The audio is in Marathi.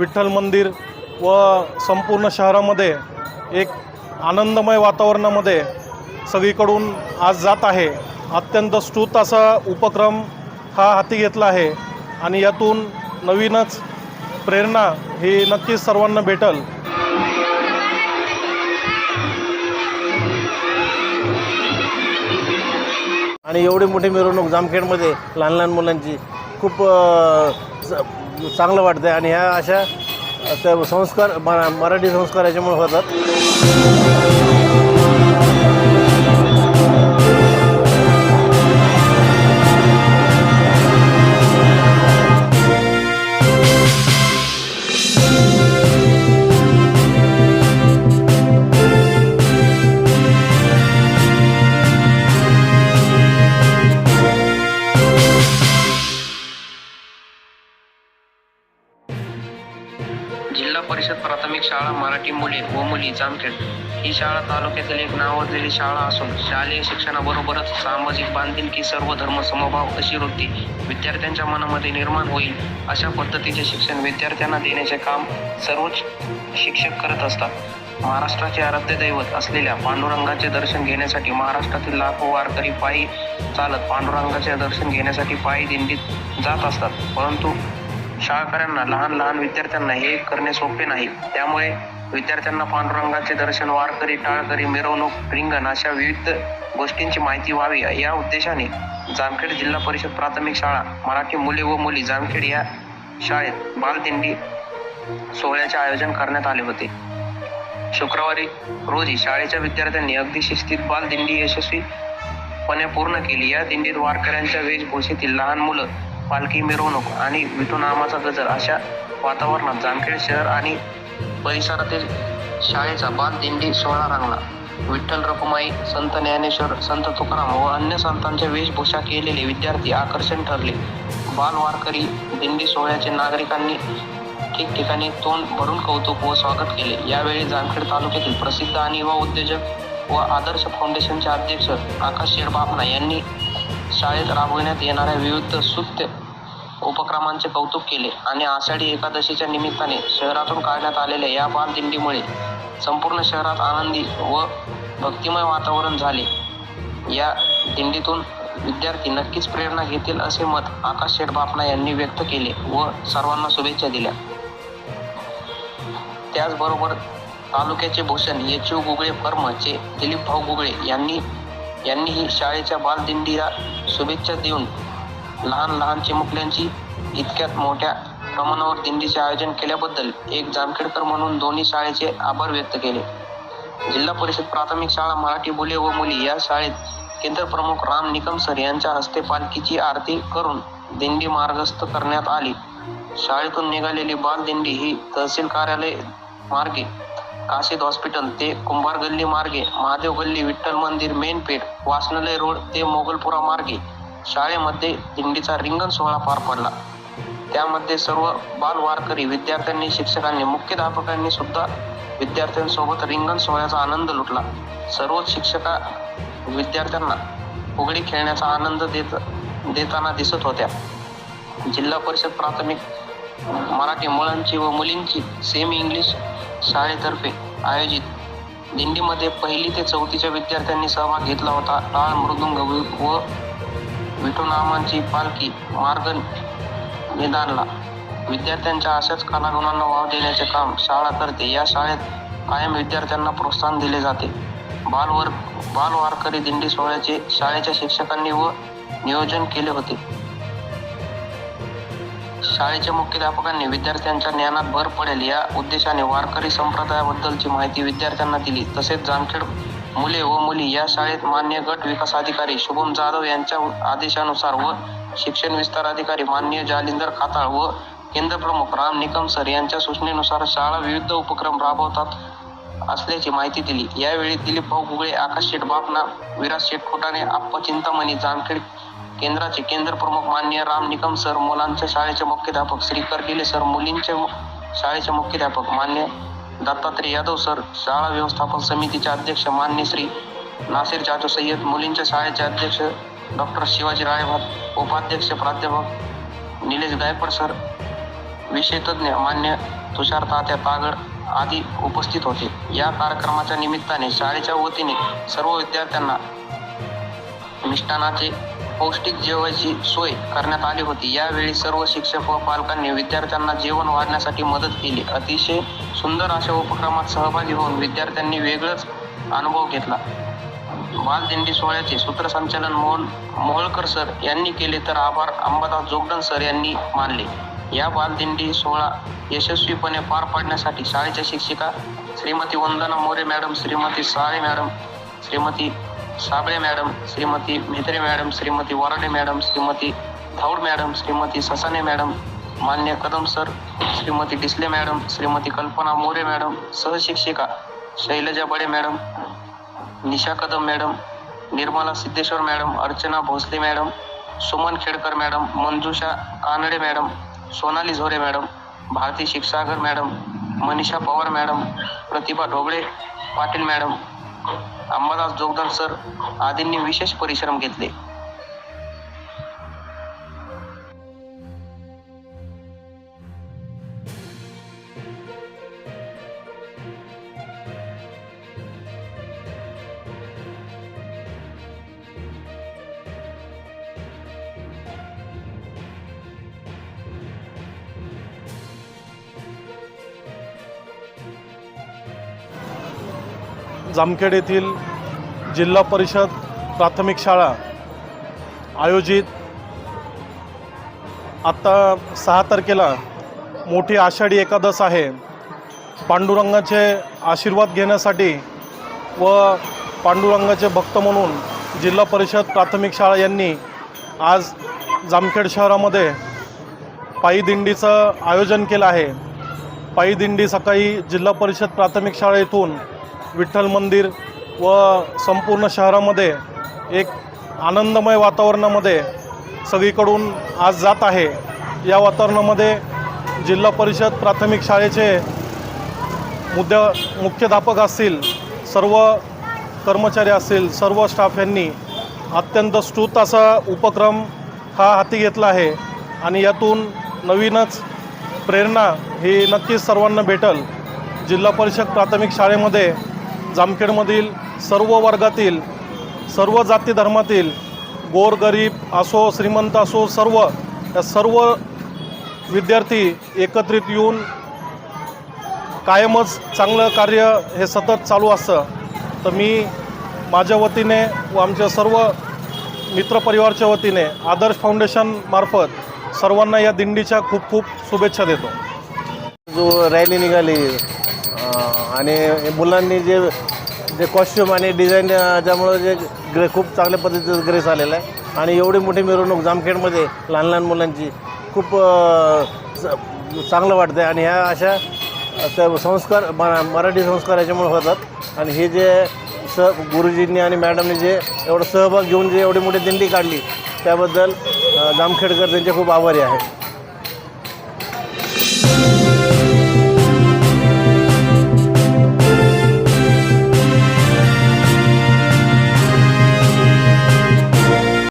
विठ्ठल मंदिर व संपूर्ण शहरामध्ये एक आनंदमय वातावरणामध्ये सगळीकडून आज जात आहे. अत्यंत स्तुत असा उपक्रम हा हाती घेतला आहे आणि यातून नवीनच प्रेरणा ही नक्कीच सर्वांना भेटल. आणि एवढी मोठी मिरवणूक जामखेडमध्ये लहान लहान मुलांची खूप चांगलं वाटतं आहे आणि ह्या अशा त्या संस्कार मरा मराठी संस्कार याच्यामुळे होतात. मराठी व मुली जामखेड. ही शाळा तालुक्यातील एक नावाजलेली शाळा असून शालेय शिक्षणाबरोबरच सामाजिक बांधिलकी सर्व धर्म समभाव अशी वृत्ती विद्यार्थ्यांच्या मनामध्ये निर्माण होईल अशा पद्धतीचे शिक्षण विद्यार्थ्यांना देण्याचे काम सर्वच शिक्षक करत असतात. महाराष्ट्राचे आराध्य दैवत असलेल्या पांडुरंगाचे दर्शन घेण्यासाठी महाराष्ट्रातील लाखो वारकरी पायी चालत पांडुरंगाचे दर्शन घेण्यासाठी पायी दिंडीत जात असतात. परंतु शाळकऱ्यांना लहान लहान विद्यार्थ्यांना हे करणे सोपे नाही. त्यामुळे विद्यार्थ्यांना पांडुरंगाचे दर्शन वारकरी टाळकरी मिरवणूक रिंगण अशा विविध गोष्टींची माहिती व्हावी. या उद्देशाने जामखेड जिल्हा परिषद प्राथमिक शाळा मराठी मुले व मुली जामखेड या शाळेत बालदिंडी सोहळ्याचे आयोजन करण्यात आले होते. शुक्रवारी रोजी शाळेच्या विद्यार्थ्यांनी अगदी शिस्तीत बालदिंडी यशस्वीपणे पूर्ण केली. या दिंडीत वारकऱ्यांच्या वेशभूषेतील लहान मुलं पालखी मिरवणूक आणि विठू नामाचा गजर अशा वातावरणात जामखेड शहर आणि परिसरातील शाळेचा बालदिंडी सोहळा रंगला. विठ्ठल रखुमाई संत ज्ञानेश्वर संत तुकाराम व अन्य संतांच्या वेशभूषा केलेले विद्यार्थी आकर्षण ठरले. बाल वारकरी दिंडी सोहळ्याचे नागरिकांनी ठिकठिकाणी तोंड भरून कौतुक व स्वागत केले. यावेळी जामखेड तालुक्यातील प्रसिद्ध आणि युवा उद्योजक व आदर्श फाउंडेशनचे अध्यक्ष आकाश शेरबापना यांनी शाळेत राबविण्यात येणाऱ्या विविध सुत्य उपक्रमांचे कौतुक केले आणि आषाढी एकादशीच्या निमित्ताने शहरातून काढण्यात आलेल्या या बालदिंडीमुळे संपूर्ण शहरात आनंदी व भक्तिमय वातावरण झाले. या दिंडीतून विद्यार्थी नक्कीच प्रेरणा घेतील असे मत आकाश शेठ बापना यांनी व्यक्त केले व सर्वांना शुभेच्छा दिल्या. त्याचबरोबर तालुक्याचे भूषण येचू गुगळे फर्मचे दिलीप भाऊ गुगळे यांनी यांनीही शाळेच्या बालदिंडीला शुभेच्छा देऊन लहान लहान चिमुकल्यांची इतक्यात मोठ्या प्रमाणावर दिंडीचे आयोजन केल्याबद्दल एक जामखेडकर म्हणून दोन्ही शाळेचे आभार व्यक्त केले. जिल्हा परिषद प्राथमिक शाळा मराठी मुले व मुली या शाळेत केंद्र प्रमुख राम निकम सर यांच्या हस्ते पालखीची आरती करून दिंडी मार्गस्थ करण्यात आली. शाळेतून निघालेली बालदिंडी ही तहसील कार्यालय मार्गे काशीद हॉस्पिटल ते कुंभार गल्ली मार्गे महादेव गल्ली विठ्ठल मंदिर मेन पेठ वासनालय रोड ते मोगलपुरा मार्गे शाळेमध्ये दिंडीचा रिंगण सोहळा पार पडला. त्यामध्ये सर्व बाल वारकरी विद्यार्थ्यांनी शिक्षकांनी मुख्याध्यापकांनी सुद्धा विद्यार्थ्यांसोबत रिंगण सोहळ्याचा आनंद लुटला. सर्वच शिक्षका विद्यार्थ्यांना फुगडी खेळण्याचा आनंद देत देताना दिसत होत्या. जिल्हा परिषद प्राथमिक मराठी मुलांची व मुलींची सेमी इंग्लिश शाळेतर्फे आयोजित दिंडीमध्ये पहिली ते चौथीच्या विद्यार्थ्यांनी सहभाग घेतला होता. टाळ मृदुंग व विठुनामांची पालखी मार्ग निदानला विद्यार्थ्यांच्या अशाच कलागुणांना वाव देण्याचे काम शाळा करते. या शाळेत कायम विद्यार्थ्यांना प्रोत्साहन दिले जाते. बालवर बाल वारकरी दिंडी सोहळ्याचे शाळेच्या शिक्षकांनी व नियोजन केले होते. शाळेच्या मुख्याध्यापकांनी विद्यार्थ्यांच्या ज्ञानात भर पडेल या उद्देशाने वारकरी संप्रदायाबद्दलची माहिती विद्यार्थ्यांना दिली. तसेच जामखेड मुले व मुली या शाळेत मान्य गट विकास अधिकारी शुभम जाधव यांच्या आदेशानुसार व शिक्षण विस्तार अधिकारी मान्य जालिंदर खाताळ व केंद्र प्रमुख राम निकम सर यांच्या सूचनेनुसार शाळा विविध उपक्रम राबवतात असल्याची माहिती दिली. यावेळी दिलीप भाऊ गुगळे आकाश शेठ बापना विराज शेठ खोटाने आप्पा चिंतामणी जामखेड केंद्राचे केंद्र प्रमुख मान्य राम निकम सर मुलांच्या शाळेचे मुख्याध्यापक श्री करगिले सर मुलींचे शाळेचे मुख्याध्यापक मान्य दत्तात्रय यादव सर शाळा व्यवस्थापन समितीचे अध्यक्ष मान्य श्री नासिर जाजू सय्यद मुलींच्या शाळेचे अध्यक्ष डॉक्टर शिवाजी रायभात उपाध्यक्ष प्राध्यापक निलेश गायकवाड सर विषयतज्ञ मान्य तुषार तात्या तागड आदी उपस्थित होते. या कार्यक्रमाच्या निमित्ताने शाळेच्या वतीने सर्व विद्यार्थ्यांना मिष्टानाचे पौष्टिक जेवायची सोय करण्यात आली होती. यावेळी सर्व शिक्षक व पालकांनी विद्यार्थ्यांना जेवण वाढण्यासाठी मदत केली. अतिशय सुंदर अशा उपक्रमात सहभागी होऊन विद्यार्थ्यांनी वेगळाच अनुभव घेतला. बालदिंडी सोहळ्याचे सूत्रसंचालन मोहन मोहोळकर सर यांनी केले तर आभार अंबादास जोगदन सर यांनी मानले. या बालदिंडी सोहळा यशस्वीपणे पार पाडण्यासाठी शाळेच्या शिक्षिका Shrimati Vandana More madam Shrimati Sale madam Shrimati Sable madam Shrimati Metre madam Shrimati Varade madam Shrimati Dhavad madam Shrimati Sasane madam मान्य Kadam sir Shrimati Disle madam Shrimati Kalpana More madam सहशिक्षिका Shailaja Bade madam Nisha Kadam madam Nirmala Siddheshwar madam Archana Bhosale madam Suman Khedkar madam Manjusha Kanade madam Sonali Zore madam Bharati Shikshagar madam Manisha Pawar madam Pratibha Dhobale Patil madam Ambadas Jogdar sir आदींनी विशेष परिश्रम घेतले. जामखेड येथील जिल्हा परिषद प्राथमिक शाळा आयोजित आत्ता सहा तारखेला मोठी आषाढी एकादश आहे. पांडुरंगाचे आशीर्वाद घेण्यासाठी व पांडुरंगाचे भक्त म्हणून जिल्हा परिषद प्राथमिक शाळा यांनी आज जामखेड शहरामध्ये पायी दिंडीचं आयोजन केलं आहे. पायी दिंडी सकाळी जिल्हा परिषद प्राथमिक शाळेतून विठ्ठल मंदिर व संपूर्ण शहरामध्ये एक आनंदमय वातावरणामध्ये सगळीकडून आज जात आहे. या वातावरणामध्ये जिल्हा परिषद प्राथमिक शाळेचे मुद्या मुख्याध्यापक असतील सर्व कर्मचारी असतील सर्व स्टाफ यांनी अत्यंत स्तुत असा उपक्रम हा हाती घेतला आहे आणि यातून नवीनच प्रेरणा ही नक्कीच सर्वांना भेटल. जिल्हा परिषद प्राथमिक शाळेमध्ये जामखेडमधील सर्व वर्गातील सर्व जाती धर्मातील गोरगरीब असो श्रीमंत असो सर्व या सर्व विद्यार्थी एकत्रित येऊन कायमच चांगलं कार्य हे सतत चालू असतं. तर मी माझ्या वतीने व आमच्या सर्व मित्रपरिवारच्या वतीने आदर्श फाउंडेशन मार्फत सर्वांना या दिंडीच्या खूप खूप शुभेच्छा देतो. जो रॅली निघाली आणि मुलांनी जे जे कॉस्ट्युम आणि डिझाईन ज्यामुळं जे ग्रे खूप चांगल्या पद्धतीचं ग्रेस आलेलं आहे. आणि एवढी मोठी मिरवणूक जामखेडमध्ये लहान लहान मुलांची खूप चांगलं वाटतं आणि ह्या अशा त्या संस्कार म- मराठी संस्कार याच्यामुळे होतात. आणि हे जे स गुरुजींनी आणि मॅडमनी जे एवढं सहभाग घेऊन जे एवढी मोठी दिंडी काढली त्याबद्दल जामखेडकर त्यांचे खूप आभारी आहे